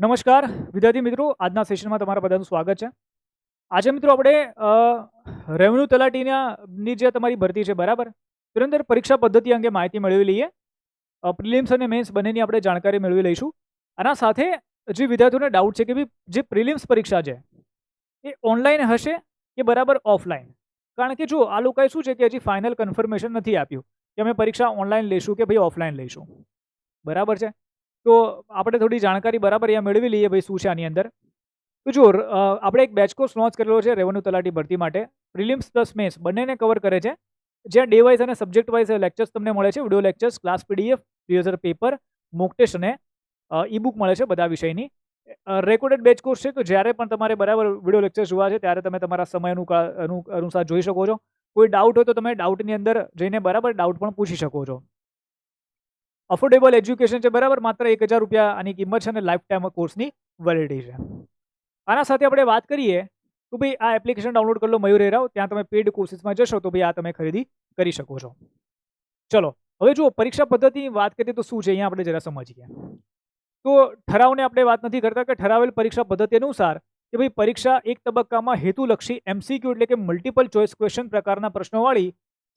નમસ્કાર, વિદ્યાર્થી મિત્રો. આજના સેશનમાં તમારા બધાનું સ્વાગત છે. આજે મિત્રો આપણે રેવન્યુ તલાટીના ની જે તમારી ભરતી છે, બરાબર? તેની અંદર પરીક્ષા પદ્ધતિ અંગે માહિતી મેળવી લઈએ. પ્રિલિમ્સ અને મેન્સ બંનેની આપણે જાણકારી મેળવી લઈશું. આના સાથે જે વિદ્યાર્થીઓને ડાઉટ છે કે ભાઈ જે પ્રિલિમ્સ પરીક્ષા છે, એ ઓનલાઈન હશે કે બરાબર ઓફલાઈન કારણ કે જો આ લોકોએ શું છે કે હજી ફાઇનલ કન્ફર્મેશન નથી આપ્યું, કે અમે પરીક્ષા ઓનલાઈન લઈશું કે ભાઈ ઓફલાઈન લઈશું? બરાબર છે? તો આપણે થોડી જાણકારી બરાબર અહીંયા મેળવી લઈએ ભાઈ શું છે આની અંદર. તો જો આપણે એક બેચ કોર્સ લોન્ચ કરેલો છે રેવન્યુ તલાટી ભરતી માટે. પ્રિલિમ્સ પ્લસ મેન્સ બંનેને કવર કરે છે. જ્યાં ડે વાઇઝ અને સબ્જેક્ટ વાઇઝ લેક્ચર્સ તમને મળે છે વીડિયો લેક્ચર્સ ક્લાસ પીડીએફ પ્રિયઝર પેપર મોક ટેસ્ટ અને ઈ બુક મળે છે બધા વિષયની. રેકોર્ડેડ બેચ કોર્સ છે તો જ્યારે પણ તમારે બરાબર વીડિયો લેક્ચર જોવા છે ત્યારે તમે તમારા સમય અનુસાર જોઈ શકો છો. કોઈ ડાઉટ હોય તો તમે ડાઉટની અંદર જઈને બરાબર ડાઉટ પણ પૂછી શકો છો. અફોર્ડેબલ એજ્યુકેશન છે, બરાબર? માત્ર એક હજાર રૂપિયા આની કિંમત છે અને લાઈફ ટાઈમ કોર્સની વેલિડિટી છે. આના સાથે આપણે વાત કરીએ તો ભાઈ, આ એપ્લિકેશન ડાઉનલોડ કરી લો, મયુર એરાવ ત્યાં તમે પેડ કોર્સીસમાં જશો તો ભાઈ, આ તમે ખરીદી કરી શકો છો. ચલો, હવે જુઓ, પરીક્ષા પદ્ધતિની વાત કરીએ તો શું છે? અહીંયા આપણે જરા સમજીએ. તો ઠરાવને આપણે વાત નથી કરતા કે ઠરાવેલ પરીક્ષા પદ્ધતિ અનુસાર કે ભાઈ, પરીક્ષા એક તબક્કામાં હેતુલક્ષી એમસીક્યુ એટલે કે મલ્ટિપલ ચોઇસ ક્વેશ્ચન પ્રકારના પ્રશ્નોવાળી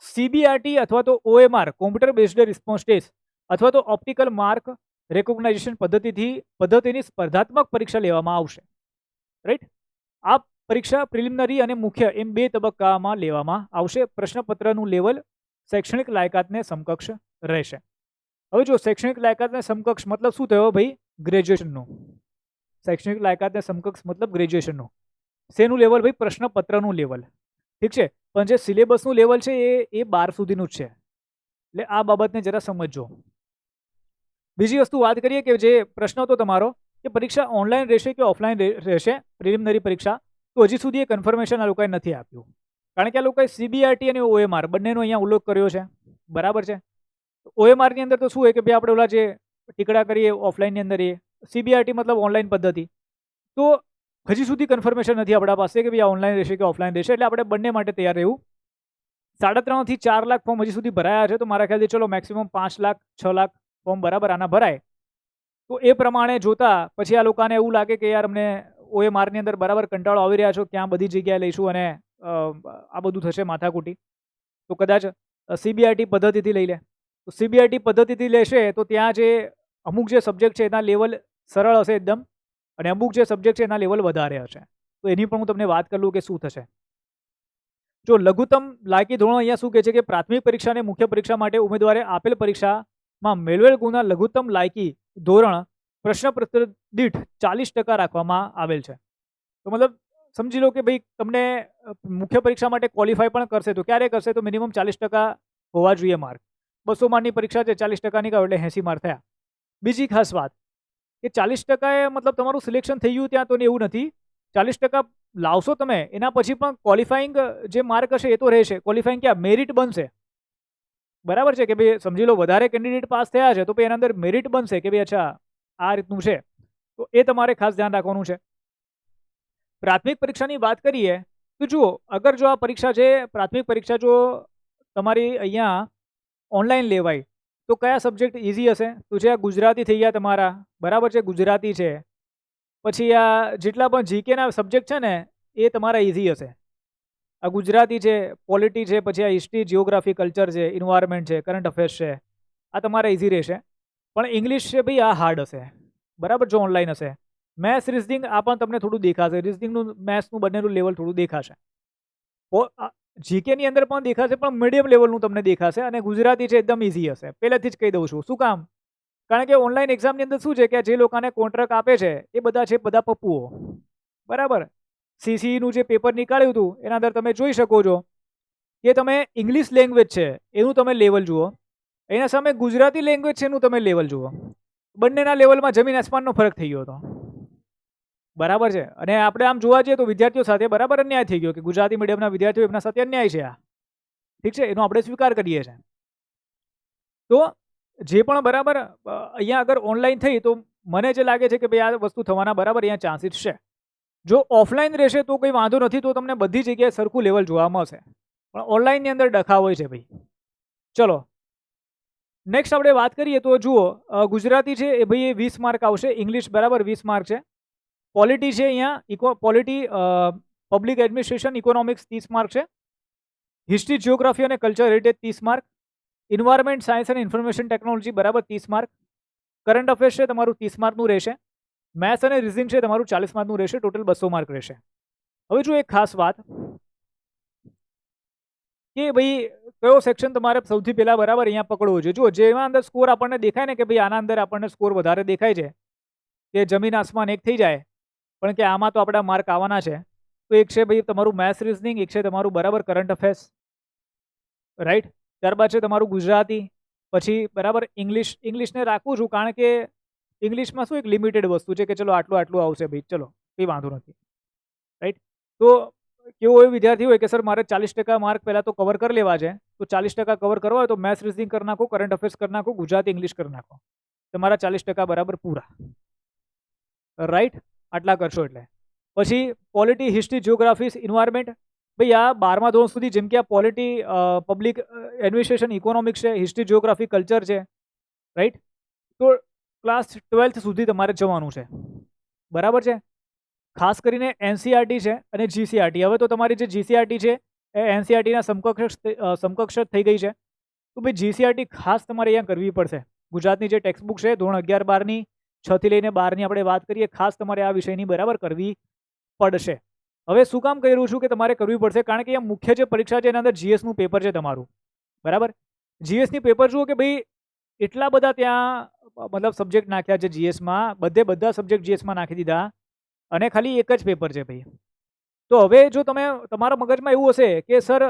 સીબીઆરટી અથવા તો OMR computer based response test અથવા તો ઓપ્ટિકલ માર્ક રેકોગ્નાઇઝેશન પદ્ધતિથી, પદ્ધતિની સ્પર્ધાત્મક પરીક્ષા લેવામાં આવશે. રાઈટ આ પરીક્ષા પ્રિલિમિનરી અને મુખ્ય એમ બે તબક્કામાં લેવામાં આવશે. પ્રશ્નપત્રનું લેવલ શૈક્ષણિક લાયકાતને સમકક્ષ રહેશે. હવે જો શૈક્ષણિક લાયકાતને સમકક્ષ મતલબ શું થયો ભાઈ? ગ્રેજ્યુએશનનું શૈક્ષણિક લાયકાતને સમકક્ષ મતલબ ગ્રેજ્યુએશનનું શેનું લેવલ ભાઈ? પ્રશ્નપત્રનું લેવલ. ઠીક છે? પણ જે સિલેબસનું લેવલ છે એ એ બાર સુધીનું જ છે. એટલે આ બાબતને જરા સમજજો. બીજી વસ્તુ વાત કરીએ કે જે પ્રશ્ન હતો તમારો, કે પરીક્ષા ઓનલાઈન રહેશે કે ઓફલાઈન રહેશે? પ્રિલિમિનરી પરીક્ષા? તો હજી સુધી એ કન્ફર્મેશન આ લોકોએ નથી આપ્યું. કારણ કે આ લોકોએ સીબીઆરટી અને ઓએમઆર બંનેનો અહીંયા ઉલ્લેખ કર્યો છે. બરાબર છે? ઓએમઆરની અંદર તો શું હોય કે ભાઈ આપણે ઓલા જે ટીકડા કરીએ ઓફલાઈનની અંદર એ સીબીઆરટી મતલબ ઓનલાઈન પદ્ધતિ. તો હજી સુધી કન્ફર્મેશન નથી આપણા પાસે કે ભાઈ આ ઓનલાઈન રહેશે કે ઓફલાઈન રહેશે, એટલે આપણે બંને માટે તૈયાર રહેવું. સાડા ત્રણથી ચાર લાખ ફોર્મ હજી સુધી ભરાયા છે, તો મારા ખ્યાલથી ચલો મેક્સિમમ પાંચ લાખ, છ લાખ ફોર્મ બરાબર આના ભરાય. તો એ પ્રમાણે જોતા પછી આ લોકોને એવું લાગે કે યાર અમને ઓએમઆરની અંદર બરાબર કંટાળો આવી રહ્યા છો, ક્યાં બધી જગ્યાએ લઈશું અને આ બધું થશે માથાકૂટી. તો કદાચ સીબીઆઈટી પદ્ધતિથી લઈ લે. તો સીબીઆઈટી પદ્ધતિથી લેશે તો ત્યાં જે અમુક જે સબ્જેક્ટ છે એના લેવલ સરળ હશે એકદમ અને અમુક જે સબ્જેક્ટ છે એના લેવલ વધારે હશે. તો એની પણ હું તમને વાત કરું કે શું થશે. જો લઘુત્તમ લાયકી ધોરણ અહીંયા શું કહે છે કે પ્રાથમિક પરીક્ષા અને મુખ્ય પરીક્ષા માટે ઉમેદવારે આપેલ પરીક્ષામાં મેળવેલ ગુણના લઘુત્તમ લાયકી ધોરણ પ્રશ્નપત્ર દીઠ ચાલીસ ટકા રાખવામાં આવેલ છે. તો મતલબ સમજી લો કે ભાઈ તમને મુખ્ય પરીક્ષા માટે ક્વોલિફાય પણ કરશે તો ક્યારે કરશે? તો મિનિમમ ચાલીસ ટકા હોવા જોઈએ માર્ક બસો માર્કની પરીક્ષા છે, ચાલીસ ટકાની કહો એટલે એંસી માર્ક થયા. બીજી ખાસ વાત કે ચાલીસ ટકાએ મતલબ તમારું સિલેક્શન થઈ ગયું ત્યાં તો એવું નથી. ચાલીસ ટકા લાવશો તમે, એના પછી પણ ક્વોલિફાઈંગ જે માર્ક હશે એ તો રહેશે. ક્વોલિફાઈંગ ક્યાં? મેરિટ બનશે. બરાબર છે કે ભાઈ સમજી લો વધારે કેન્ડિડેટ પાસ થયા છે તો પછી એના અંદર મેરિટ બનશે કે ભાઈ અચ્છા, આ રીતનું છે. તો એ તમારે ખાસ ધ્યાન રાખવાનું છે. પ્રાથમિક પરીક્ષાની વાત કરીએ તો જુઓ, અગર જો આ પરીક્ષા છે, પ્રાથમિક પરીક્ષા જો તમારી અહીંયા ઓનલાઈન લેવાય, તો કયા સબ્જેક્ટ ઇઝી હશે? તો જે આ ગુજરાતી થઈ ગયા તમારા, બરાબર છે, ગુજરાતી છે. પછી આ જેટલા પણ જીકેના સબ્જેક્ટ છે ને, એ તમારા ઇઝી હશે. આ ગુજરાતી છે પોલિટી છે, પછી આ હિસ્ટ્રી જિયોગ્રાફી કલ્ચર છે ઇન્વાયરમેન્ટ છે કરંટ અફેર્સ છે, આ તમારે ઇઝી રહેશે. પણ ઇંગ્લિશ છે ભાઈ, આ હાર્ડ હશે. બરાબર? જો ઓનલાઈન હશે. મેથ્સ રિઝનિંગ આ પણ તમને થોડું દેખાશે. રિઝનિંગનું મેથ્સનું બંનેનું લેવલ થોડું દેખાશે. જીકેની અંદર પણ દેખાશે, પણ મીડિયમ લેવલનું તમને દેખાશે અને ગુજરાતી છે એકદમ ઇઝી હશે. પહેલેથી જ કહી દઉં છું. શું કામ? કારણ કે ઓનલાઈન એક્ઝામની અંદર શું છે કે જે લોકોને કોન્ટ્રાક્ટ આપે છે, એ બધા છે બધા પપ્પુઓ. બરાબર? સીસીનું જે પેપર નીકાળ્યું હતું, એના અંદર તમે જોઈ શકો છો કે તમે ઇંગ્લિશ લેંગ્વેજ છે, એનું તમે લેવલ જુઓ. એના સામે ગુજરાતી લેંગ્વેજ છે, એનું તમે લેવલ જુઓ. બંનેના લેવલમાં જમીન આસમાનનો ફરક થઈ ગયો હતો. બરાબર છે? અને આપણે આમ જોવા જઈએ તો વિદ્યાર્થીઓ સાથે બરાબર અન્યાય થઈ ગયો કે ગુજરાતી મીડિયમના વિદ્યાર્થીઓ એમના સાથે અન્યાય છે આ. ઠીક છે? એનો આપણે સ્વીકાર કરીએ છીએ. તો જે પણ બરાબર અહીંયા અગર ઓનલાઈન થઈ તો મને જે લાગે છે કે ભાઈ આ વસ્તુ થવાના બરાબર અહીંયા ચાન્સીસ છે. જો ઓફલાઈન રહેશે તો કંઈ વાંધો નથી, તો તમને બધી જગ્યાએ સરખું લેવલ જોવા મળશે. પણ ઓનલાઈનની અંદર ડખા હોય છે ભાઈ. ચલો. નેક્સ્ટ આપણે વાત કરીએ તો જુઓ ગુજરાતી છે એ ભાઈ એ વીસ માર્ક આવશે ઇંગ્લિશ બરાબર વીસ માર્ક છે. પોલિટી છે અહીંયા eco polity public administration economics ત્રીસ માર્ક છે. હિસ્ટ્રી જિયોગ્રાફી અને કલ્ચર હેરિટેજ ત્રીસ માર્ક ઇન્વાયરમેન્ટ સાયન્સ અને ઇન્ફોર્મેશન ટેકનોલોજી બરાબર ત્રીસ માર્ક કરંટ અફેર્સ છે, તમારું ત્રીસ માર્કનું રહેશે. મેથ્સ અને રિઝનિંગ છે તમારું ચાલીસ માર્કનું રહેશે, ટોટલ બસો માર્ક રહેશે. હવે જો એક ખાસ વાત કે ભાઈ કયો સેક્શન તમારે સૌથી પહેલા બરાબર અહીંયા પકડવો જોઈએ? જો જેમાં અંદર સ્કોર આપણને દેખાય ને કે ભાઈ આના અંદર આપણને સ્કોર વધારે દેખાય છે, કે જમીન આસમાન એક થઈ જાય, પણ કે આમાં તો આપણા માર્ક આવવાના છે, તો એક છે ભાઈ તમારું મેથ્સ રિઝનિંગ, એક છે તમારું બરાબર કરંટ અફેર્સ, રાઈટ? ત્યારબાદ છે તમારું ગુજરાતી, પછી બરાબર ઇંગ્લિશ, ઇંગ્લિશને રાખું છું કારણ કે ઇંગ્લિશમાં શું એક લિમિટેડ વસ્તુ છે કે ચલો આટલું આટલું આવશે ભાઈ, ચલો, કંઈ વાંધો નથી. રાઈટ તો કેવો એ વિદ્યાર્થી હોય કે સર મારે ચાલીસ ટકા માર્ક પહેલાં તો કવર કરી લેવા છે, તો ચાલીસ ટકા કવર કરવા હોય તો મેથ્સ રિઝિંગ કરી નાખો કરંટ અફેર્સ કરી નાખો, ગુજરાતી ઇંગ્લિશ કરી નાખો. તમારા ચાલીસ ટકા બરાબર પૂરા. રાઈટ આટલા કરશો એટલે. પછી પોલિટી હિસ્ટ્રી જિયોગ્રાફીસ ઇન્વાયરમેન્ટ ભાઈ, આ બારમા ધોરણ સુધી જેમ કે આ પોલિટી પબ્લિક એડમિનિસ્ટ્રેશન ઇકોનોમિક્સ છે હિસ્ટ્રી જિયોગ્રાફી કલ્ચર છે. રાઈટ તો ક્લાસ ટ્વેલ્થ સુધી તમારે જવાનું છે. બરાબર છે? ખાસ કરીને એનસીઆરટી છે અને જીસીઆરટી હવે તો તમારી જે જીસીઆરટી છે એ એનસીઆરટીના સમકક્ષ સમકક્ષ થઈ ગઈ છે. તો ભાઈ જીસીઆરટી ખાસ તમારે અહીંયા કરવી પડશે. ગુજરાતની જે ટેક્સ્ટ બુક છે, ધોરણ અગિયાર બારની છથી લઈને બારની આપણે વાત કરીએ, ખાસ તમારે આ વિષયની બરાબર કરવી પડશે. હવે શું કામ કહી રહ્યું છું કે તમારે કરવી પડશે? કારણ કે અહીંયા મુખ્ય જે પરીક્ષા છે એના અંદર જીએસનું પેપર છે તમારું. બરાબર? જીએસની પેપર જુઓ કે ભાઈ, એટલા બધા ત્યાં મતલબ સબ્જેક્ટ નાખ્યા છે જીએસમાં બધે બધા સબ્જેક્ટ જીએસમાં નાખી દીધા. અને ખાલી એક જ પેપર છે ભાઈ. તો હવે જો તમે તમારા મગજમાં એવું હશે કે સર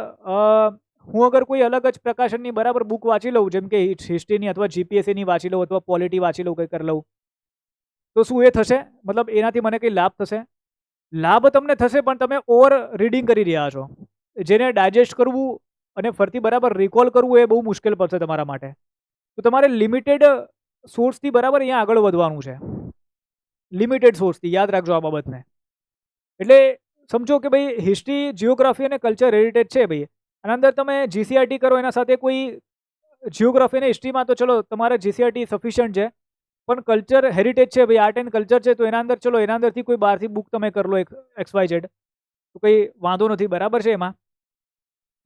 હું અગર કોઈ અલગ જ પ્રકાશનની બરાબર બુક વાંચી લઉં, જેમ કે હિસ્ટ્રીની અથવા જીપીએસસીની વાંચી લઉં અથવા પોલિટી વાંચી લઉં, કંઈ કરી લઉં, તો શું એ થશે? મતલબ એનાથી મને કંઈ લાભ થશે? લાભ તમને થશે, પણ તમે ઓવર રીડિંગ કરી રહ્યા છો. જેને ડાયજેસ્ટ કરવું અને ફરતી બરાબર રિકોલ કરવું એ બહુ મુશ્કેલ પડશે તમારા માટે. તો તમારે લિમિટેડ સોર્સથી બરાબર અહીંયા આગળ વધવાનું છે. લિમિટેડ સોર્સથી યાદ રાખજો આ બાબતને. એટલે સમજો કે ભાઈ હિસ્ટ્રી જિયોગ્રાફી અને કલ્ચર હેરિટેજ છે ભાઈ. આના અંદર તમે જીસીઆરટી કરો, એના સાથે કોઈ જિયોગ્રાફી અને હિસ્ટ્રીમાં તો ચલો, તમારે જીસીઆરટી સફિશિયન્ટ છે. પણ કલ્ચર હેરિટેજ છે ભાઈ આર્ટ એન્ડ કલ્ચર છે, તો એના અંદર ચલો, એના અંદરથી કોઈ બહારથી બુક તમે કરી લો એક્સ વાય ઝેડ તો કંઈ વાંધો નથી, બરાબર છે એમાં.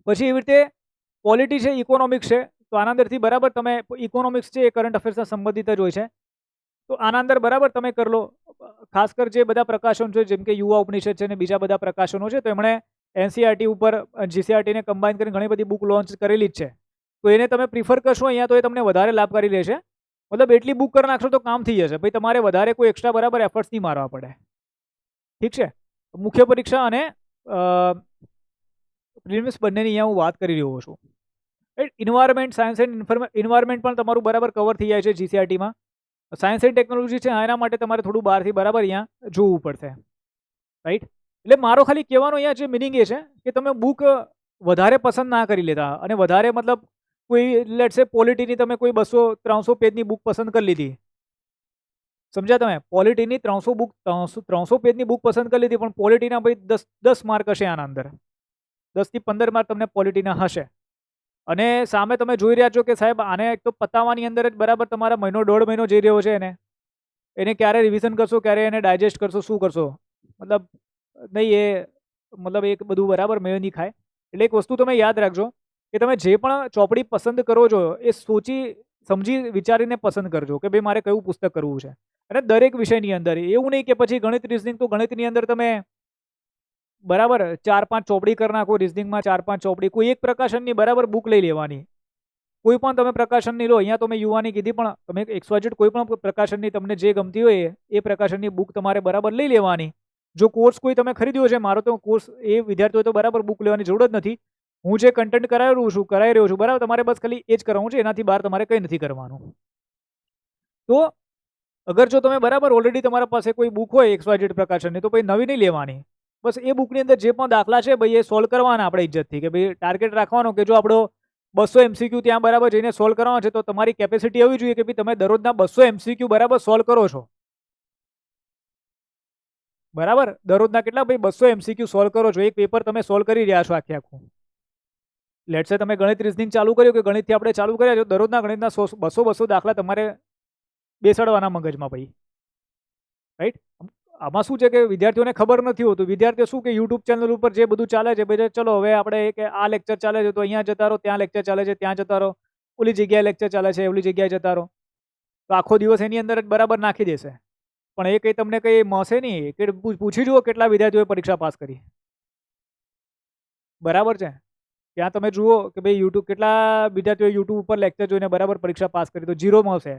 પછી એવી રીતે પોલિટી છે ઇકોનોમિક્સ છે. તો આના અંદરથી બરાબર તમે ઇકોનોમિક્સ છે એ કરંટ અફેર્સના સંબંધિત જ હોય છે. તો આના અંદર બરાબર તમે કરી લો. ખાસ કર જે બધા પ્રકાશનો છે, જેમ કે યુવા ઉપનિષદ છે અને બીજા બધા પ્રકાશનો છે, તો એમણે એનસીઆરટી ઉપર જીસીઆરટીને કમ્બાઈન કરીને ઘણી બધી બુક લોન્ચ કરેલી જ છે. તો એને તમે પ્રિફર કરશો અહીંયા તો એ તમને વધારે લાભકારી રહેશે મતલબ એટલી બુક કરી નાખશો તો કામ થઈ જશે. ભાઈ, તમારે વધારે કોઈ એક્સ્ટ્રા બરાબર એફર્ટ્સ નહીં મારવા પડે. ઠીક છે? મુખ્ય પરીક્ષા અને પ્રિલિમ્સ બંનેની અહીંયા હું વાત કરી રહ્યો છું. ઇન્વાયરમેન્ટ સાયન્સ એન્ડ ઇન્વાયરમેન્ટ પણ તમારું બરાબર કવર થઈ જાય છે જીસીઆરટીમાં સાયન્સ એન્ડ ટેકનોલોજી છે, એના માટે તમારે થોડું બહારથી બરાબર અહીંયા જોવું પડશે. રાઈટ એટલે મારો ખાલી કહેવાનો અહીંયા જે મિનિંગ એ છે કે તમે બુક વધારે પસંદ ના કરી લેતા અને વધારે મતલબ કોઈ લેટ સે પોલિટીની તમે કોઈ બસો, ત્રણસો પેજની બુક પસંદ કરી લીધી. સમજ્યા તમે? પોલિટીની ત્રણસો બુક ત્રણસો ત્રણસો પેજની બુક પસંદ કરી લીધી, પણ પોલિટીના ભાઈ દસ દસ માર્ક હશે આના અંદર. દસથી પંદર માર્ક તમને પોલિટીના હશે. અને સામે તમે જોઈ રહ્યા છો કે સાહેબ, આને એક તો પતાવવાની અંદર જ બરાબર તમારા મહિનો, દોઢ મહિનો જઈ રહ્યો છે એને. એને ક્યારે રિવિઝન કરશો, ક્યારે એને ડાયજેસ્ટ કરશો, શું કરશો? મતલબ, નહીં, એ મતલબ એક બધું બરાબર મેળ નહીં ખાય. એટલે એક વસ્તુ તમે યાદ રાખજો કે તમે જે પણ ચોપડી પસંદ કરો છો, એ સોચી, સમજી, વિચારીને પસંદ કરજો કે ભાઈ મારે કયું પુસ્તક કરવું છે. અને દરેક વિષયની અંદર, એવું નહીં કે પછી ગણિત રિઝનિંગ તો ગણિતની અંદર તમે બરાબર? ચાર પાંચ ચોપડી કરી નાખો રિઝનિંગમાં ચાર પાંચ ચોપડી. કોઈ એક પ્રકાશનની બરાબર બુક લઈ લેવાની. કોઈ પણ તમે પ્રકાશનની લો, અહીંયા તો મેં યુવાની કીધી, પણ તમે એક્સવાઇઝેડ કોઈ પણ પ્રકાશનની તમને જે ગમતી હોય એ પ્રકાશનની બુક તમારે બરાબર લઈ લેવાની. જો કોર્સ કોઈ તમે ખરીદ્યો છે, મારો તો કોર્સ એ વિદ્યાર્થીઓ તો બરાબર બુક લેવાની જરૂર જ નથી. હું જે કન્ટેન્ટ કરાવી છું, કરાવી રહ્યો છું, બરાબર, તમારે બસ ખાલી એ જ કરવાનું છે, એનાથી બહાર તમારે કંઈ નથી કરવાનું. તો અગર જો તમે બરાબર ઓલરેડી તમારા પાસે કોઈ બુક હોય એક્સવાઇઝેડ પ્રકાશનની, તો પછી નવી નહીં લેવાની. બસ એ બુકની અંદર જે પણ દાખલા છે ભાઈ, એ સોલ્વ કરવાના આપણે ઇજ્જતથી કે ભાઈ ટાર્ગેટ રાખવાનો કે જો આપણો બસો એમસીક્યુ ત્યાં બરાબર જઈને સોલ્વ કરવાનો છે, તો તમારી કેપેસિટી એવી જોઈએ કે ભાઈ, તમે દરરોજના બસો એમસીક્યુ બરાબર સોલ્વ કરો છો. બરાબર? દરરોજના કેટલા ભાઈ, બસો એમસીક્યુ સોલ્વ કરો છો? એક પેપર તમે સોલ્વ કરી રહ્યા છો આખે આખું. લેટ્સે તમે ગણિત રિઝનિંગ ચાલુ કર્યું કે ગણિતથી આપણે ચાલુ કર્યા છો દરરોજના ગણિતના બસો બસો દાખલા તમારે બેસાડવાના મગજમાં ભાઈ. રાઈટ આમાં શું છે કે વિદ્યાર્થીઓને ખબર નથી હોતું. વિદ્યાર્થીઓ શું કે યુટ્યુબ ચેનલ ઉપર જે બધું ચાલે છે ભાઈ ચલો હવે આપણે કે આ લેક્ચર ચાલે છે તો અહીંયા જતા રહો, ત્યાં લેક્ચર ચાલે છે, ત્યાં જતા રહો. ઓલી જગ્યાએ લેક્ચર ચાલે છે, ઓલી જગ્યાએ જતા રહો. તો આખો દિવસ એની અંદર જ બરાબર નાખી દેશે. પણ એ કંઈ તમને કંઈ મળશે નહીં. કે પૂછી જુઓ કેટલા વિદ્યાર્થીઓએ પરીક્ષા પાસ કરી. બરાબર છે? ત્યાં તમે જુઓ કે ભાઈ યુટ્યુબ કેટલા વિદ્યાર્થીઓ યુટ્યુબ ઉપર લેક્ચર જોઈને બરાબર પરીક્ષા પાસ કરી. તો જીરો મળશે.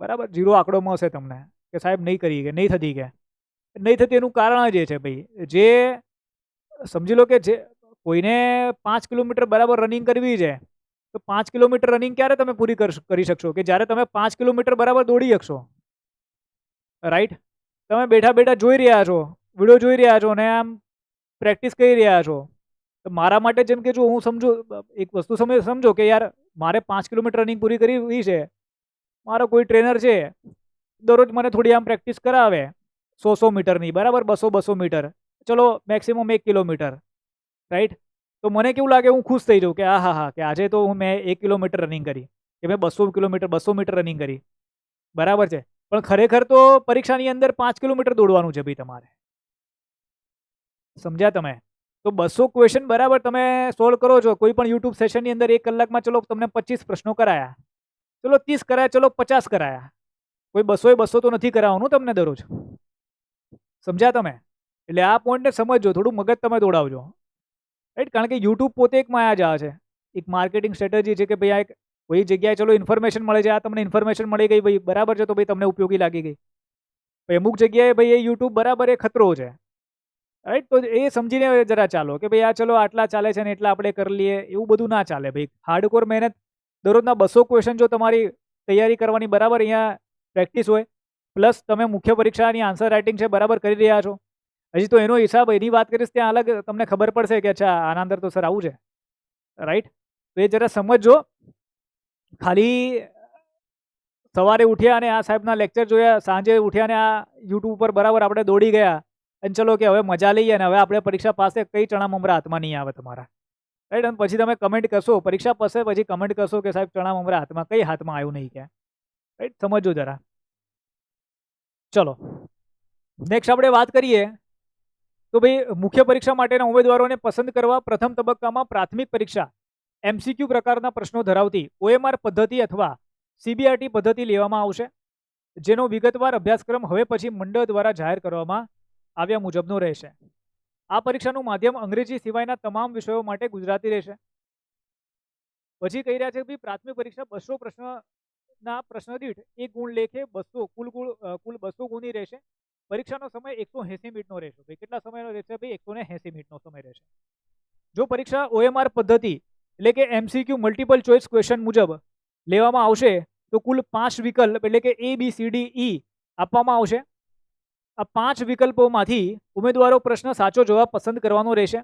બરાબર? જીરો આંકડો મળશે તમને. કે સાહેબ નહીં કરી કે નહીં થતી કે? નહીં થતી એનું કારણ જ એ છે ભાઈ. જે સમજી લો કે જે કોઈને પાંચ કિલોમીટર બરાબર રનિંગ કરવી છે, તો પાંચ કિલોમીટર રનિંગ ક્યારે તમે પૂરી કરી શકશો? કે જ્યારે તમે પાંચ કિલોમીટર બરાબર દોડી શકશો? રાઈટ તમે બેઠા બેઠા જોઈ રહ્યા છો વીડિયો જોઈ રહ્યા છો અને આમ પ્રેક્ટિસ કરી રહ્યા છો. તો મારા માટે જેમ કે જો હું સમજો, એક વસ્તુ સમય સમજો કે યાર, મારે પાંચ કિલોમીટર રનિંગ પૂરી કરવી છે. મારો કોઈ ટ્રેનર છે દરરોજ મને થોડી આમ પ્રેક્ટિસ કરાવે સો સો મીટરની, બરાબર? બસો બસો મીટર. ચલો, મેક્સિમમ એક કિલોમીટર, રાઈટ? તો મને કેવું લાગે, હું ખુશ થઈ જાઉં કે આ, હા હા, કે આજે તો હું મેં એક કિલોમીટર રનિંગ કરી, કે મેં બસો કિલોમીટર, બસો મીટર રનિંગ કરી, બરાબર છે? પણ ખરેખર તો પરીક્ષાની અંદર પાંચ કિલોમીટર દોડવાનું છે ભાઈ તમારે. સમજ્યા તમે? તો બસો ક્વેશ્ચન બરાબર તમે સોલ્વ કરો છો. કોઈ પણ યુટ્યુબ સેશનની અંદર એક કલાકમાં ચલો તમને પચીસ પ્રશ્નો કરાયા. ચલો, ત્રીસ કરાયા, ચલો, પચાસ કરાયા. કોઈ બસો બસો તો નથી કરાવવાનું, તમને દરરોજ. સમજ્યા તમે? એટલે આ પોઈન્ટને સમજજો, થોડું મગજ તમે દોડાવજો. રાઈટ કારણ કે યુટ્યુબ પોતે એક માયાજાળ છે. એક માર્કેટિંગ સ્ટ્રેટેજી છે કે ભાઈ આ એક કોઈ જગ્યાએ ચલો ઇન્ફોર્મેશન મળે છે, આ તમને ઇન્ફોર્મેશન મળી ગઈ, ભાઈ બરાબર છે તો ભાઈ તમને ઉપયોગી લાગી ગઈ. ભાઈ અમુક જગ્યાએ ભાઈ એ યુટ્યુબ બરાબર એ ખતરો છે. રાઈટ તો એ સમજીને જરા ચાલો કે ભાઈ આ ચલો આટલા ચાલે છે ને એટલા આપણે કરી લઈએ, એવું બધું ના ચાલે. ભાઈ હાર્ડકોર મહેનત દરરોજના બસો ક્વેશ્ચન જો તમારી તૈયારી કરવાની બરાબર અહીંયા પ્રેક્ટિસ હોય, પ્લસ તમે મુખ્ય પરીક્ષાની આન્સર રાઇટિંગ છે બરાબર કરી રહ્યા છો. હજી તો એનો હિસાબ એની વાત કરીશ ત્યાં અલગ તમને ખબર પડશે કે અચ્છા, આના અંદર તો સર આવું છે. રાઈટ તો એ જરા સમજજો. ખાલી સવારે ઉઠ્યા અને આ સાહેબના લેક્ચર જોયા, સાંજે ઉઠ્યા અને આ યુટ્યુબ ઉપર બરાબર આપણે દોડી ગયા. અને ચલો કે હવે મજા લઈએ અને હવે આપણે પરીક્ષા પાસે કઈ ચણા મમરા હાથમાં નહીં આવે તમારા. રાઈટ અને પછી તમે કમેન્ટ કરશો, પરીક્ષા પાસે પછી કમેન્ટ કરશો કે સાહેબ ચણા મમરા હાથમાં કઈ હાથમાં આવ્યું નહીં કે રાઈટ સમજો જરા. ચલો. નેક્સ્ટ આપણે વાત કરીએ તો ભાઈ મુખ્ય પરીક્ષા માટેના ઉમેદવારોને પસંદ કરવા પ્રથમ તબક્કામાં પ્રાથમિક પરીક્ષા એમસીક્યુ પ્રકારના પ્રશ્નો ધરાવતી ઓએમઆર પદ્ધતિ અથવા સીબીઆરટી પદ્ધતિ લેવામાં આવશે. જેનો વિગતવાર અભ્યાસક્રમ હવે પછી મંડળ દ્વારા જાહેર કરવામાં આવ્યા મુજબનો રહેશે. આ પરીક્ષાનું માધ્યમ અંગ્રેજી સિવાયના તમામ વિષયો માટે ગુજરાતી રહેશે. પછી કહી રહ્યા છે કે પ્રાથમિક પરીક્ષા બસો પ્રશ્નના પ્રશ્ન દીઠ એક ગુણ લેખે બસો, કુલ ગુણ કુલ બસો ગુણની રહેશે. પરીક્ષાનો સમય એકસો એસી મિનિટનો રહેશે. ભાઈ, કેટલા સમયનો રહેશે ભાઈ? એકસો ને એસી મિનિટનો સમય રહેશે. જો પરીક્ષા ઓએમઆર પદ્ધતિ એટલે કે એમસીક્યુ મલ્ટિપલ ચોઇસ ક્વેશ્ચન મુજબ લેવામાં આવશે, તો કુલ પાંચ વિકલ્પ એટલે કે એ, બી, સી, ડી, ઈ આપવામાં આવશે. આ પાંચ વિકલ્પોમાંથી ઉમેદવારો પ્રશ્ન સાચો જવાબ પસંદ કરવાનો રહેશે.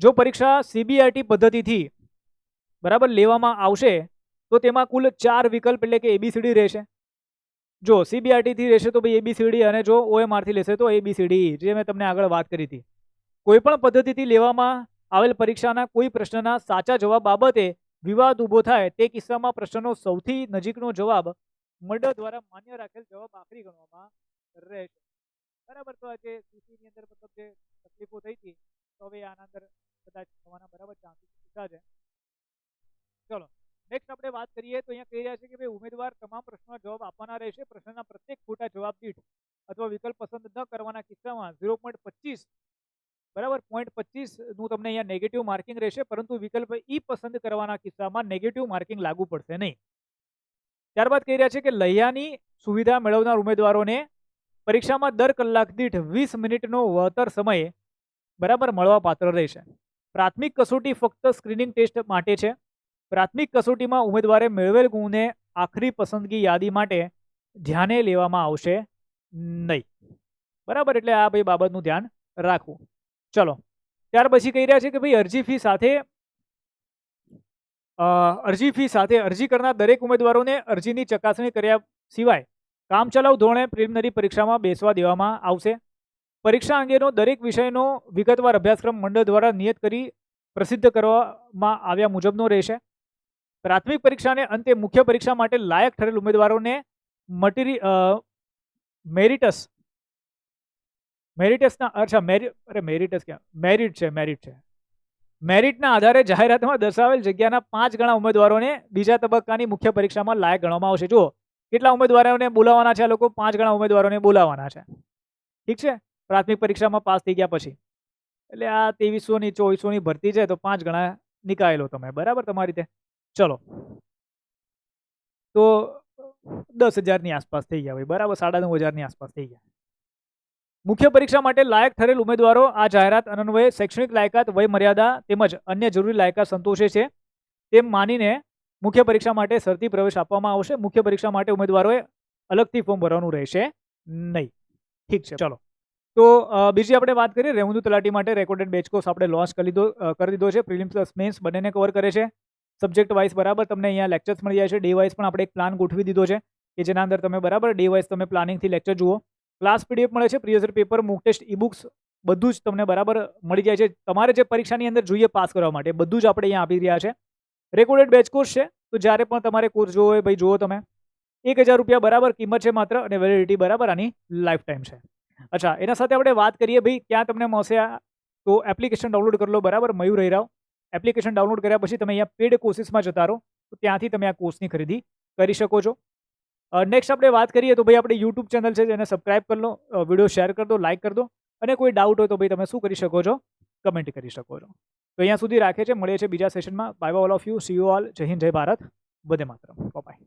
જો પરીક્ષા સીબીઆરટી પદ્ધતિથી બરાબર લેવામાં આવશે તો તેમાં કુલ ચાર વિકલ્પ એટલે કે એબીસીડી રહેશે. જો સીબીઆરટીથી રહેશે તો ભાઈ એબીસીડી અને જો ઓએમઆરથી લેશે તો એબીસીડી જે મેં તમને આગળ વાત કરી હતી. કોઈપણ પદ્ધતિથી લેવામાં આવેલ પરીક્ષાના કોઈ પ્રશ્નના સાચા જવાબ બાબતે વિવાદ ઊભો થાય તે કિસ્સામાં પ્રશ્નનો સૌથી નજીકનો જવાબ મંડળ દ્વારા માન્ય રાખેલ જવાબ આખરી ગણવામાં રહેશે. બરાબર, તો આજે સીસીની અંદર મતલબ જે તકલીફો થઈ હતી, તો હવે આના અંદર કદાચ થવાના બરાબર ચાન્સીસ છે. ચલો. નેક્સ્ટ આપણે વાત કરીએ તો અહીંયા કહી રહ્યા છે કે ભાઈ ઉમેદવાર તમામ પ્રશ્નોના જવાબ આપવાના રહેશે, પ્રશ્નના પ્રત્યેક ખોટા જવાબ દીઠ અથવા વિકલ્પ પસંદ ન કરવાના કિસ્સામાં ઝીરો પોઈન્ટ પચીસ, બરાબર? પોઈન્ટ પચીસનું તમને અહીંયા નેગેટિવ માર્કિંગ રહેશે, પરંતુ વિકલ્પ ઈ પસંદ કરવાના કિસ્સામાં નેગેટિવ માર્કિંગ લાગુ પડશે નહીં. ત્યારબાદ કહી રહ્યા છે કે લહિયાની સુવિધા મેળવનાર ઉમેદવારોને પરીક્ષામાં દર કલાક દીઠ વીસ મિનિટનો વળતર સમય બરાબર મળવા પાત્ર રહેશે. પ્રાથમિક કસોટી ફક્ત સ્ક્રીનિંગ ટેસ્ટ માટે છે. પ્રાથમિક કસોટીમાં ઉમેદવારે મેળવેલ ગુણને આખરી પસંદગી યાદી માટે ધ્યાને લેવામાં આવશે નહીં. બરાબર? એટલે આ ભાઈ બાબતનું ધ્યાન રાખવું. ચલો. ત્યાર પછી કહી રહ્યા છે કે ભાઈ અરજી ફી સાથે અરજી ફી સાથે અરજી કરનાર દરેક ઉમેદવારોને અરજીની ચકાસણી કર્યા સિવાય કામચલાઉ ધોરણે પ્રિલિમિનરી પરીક્ષામાં બેસવા દેવામાં આવશે. પરીક્ષા અંગેનો દરેક વિષયનો વિગતવાર અભ્યાસક્રમ મંડળ દ્વારા નિયત કરી પ્રસિદ્ધ કરવામાં આવ્યા મુજબનો રહેશે. પ્રાથમિક પરીક્ષાને અંતે મુખ્ય પરીક્ષા માટે લાયક ઠરેલ ઉમેદવારોને મટીરી મેરિટસ, મેરિટસના, અચ્છા મેરિટ અરે, મેરિટસ ક્યાં? મેરિટ છે મેરિટ છે. મેરિટના આધારે જાહેરાતમાં દર્શાવેલ જગ્યાના પાંચ ગણા ઉમેદવારોને બીજા તબક્કાની મુખ્ય પરીક્ષામાં લાયક ગણવામાં આવશે. જુઓ, કેટલા ઉમેદવારોને બોલાવવાના છે આ લોકો? પાંચ ગણા ઉમેદવારોને બોલાવવાના છે. ઠીક છે? પ્રાથમિક પરીક્ષામાં પાસ થઈ ગયા પછી. એટલે આ ત્રેવીસોની, ચોવીસોની ભરતી છે તો પાંચ ગણા નિકાળેલો તમે. બરાબર તમારી રીતે? ચલો. તો દસ હજારની આસપાસ થઈ ગયા ભાઈ બરાબર, સાડા નવ હજારની આસપાસ થઈ ગયા. મુખ્ય પરીક્ષા માટે લાયક ઠરેલ ઉમેદવારો આ જાહેરાત અનન્વયે શૈક્ષણિક લાયકાત વય મર્યાદા તેમજ અન્ય જરૂરી લાયકાત સંતોષે છે. તેમ માનીને મુખ્ય પરીક્ષા માટે શરતી પ્રવેશ આપવામાં આવશે. મુખ્ય પરીક્ષા માટે ઉમેદવારોએ અલગથી ફોર્મ ભરવાનું રહેશે નહીં. ઠીક છે, ચલો. તો બીજી આપણે વાત કરીએ. રેવન્યુ તલાટી માટે રેકોર્ડેડ બેચ કોર્સ આપણે લોન્ચ કરી દીધો કરી દીધો છે. પ્રિલિમ્સ પ્લસ મેન્સ બંનેને કવર કરે છે. સબ્જેક્ટ વાઇઝ બરાબર તમને અહીંયા લેક્ચર્સ મળી જાય છે. ડે વાઇઝ પણ આપણે એક પ્લાન ગોઠવી દીધો છે કે જેના અંદર તમે બરાબર ડે વાઇઝ તમે પ્લાનિંગથી લેક્ચર જુઓ. ક્લાસ પીડીએફ મળે છે પ્રિયસર paper mock test e books બધું જ તમને બરાબર મળી જાય છે. તમારે જે પરીક્ષાની અંદર જોઈએ પાસ કરવા માટે બધું જ આપણે અહીંયા આપી રહ્યા છે. રેકોર્ડેડ બેચ કોર્સ છે, તો જ્યારે પણ તમારે કોર્સ જોવો હોય, ભાઈ જુઓ તમે. એક હજાર રૂપિયા બરાબર કિંમત છે માત્ર અને વેલિડિટી બરાબર આની લાઈફ ટાઈમ છે. અચ્છા, એના સાથે આપણે વાત કરીએ, ભાઈ, ક્યાં તમને મળશે તો એપ્લિકેશન ડાઉનલોડ કરી લો, બરાબર, મયુર રહી રાવ એપ્લિકેશન ડાઉનલોડ કર્યા પછી તમે અહીંયા પેડ કોર્સિસમાં જતા રહો, તો ત્યાંથી તમે આ કોર્સની ખરીદી કરી શકો છો. નેક્સ્ટ આપણે વાત કરીએ તો ભાઈ આપણે યુટ્યુબ ચેનલ છે એને સબસ્ક્રાઇબ કરી લો વીડિયો શેર કરી દો લાઇક કરી દો, અને કોઈ ડાઉટ હોય તો ભાઈ તમે શું કરી શકો છો? કમેન્ટ કરી શકો છો. તો અહીંયા સુધી રાખે છે, મળીએ છીએ બીજા સેશનમાં bye all of you see you all Jai Hind, Jai Bharat. બધે માત્ર બાય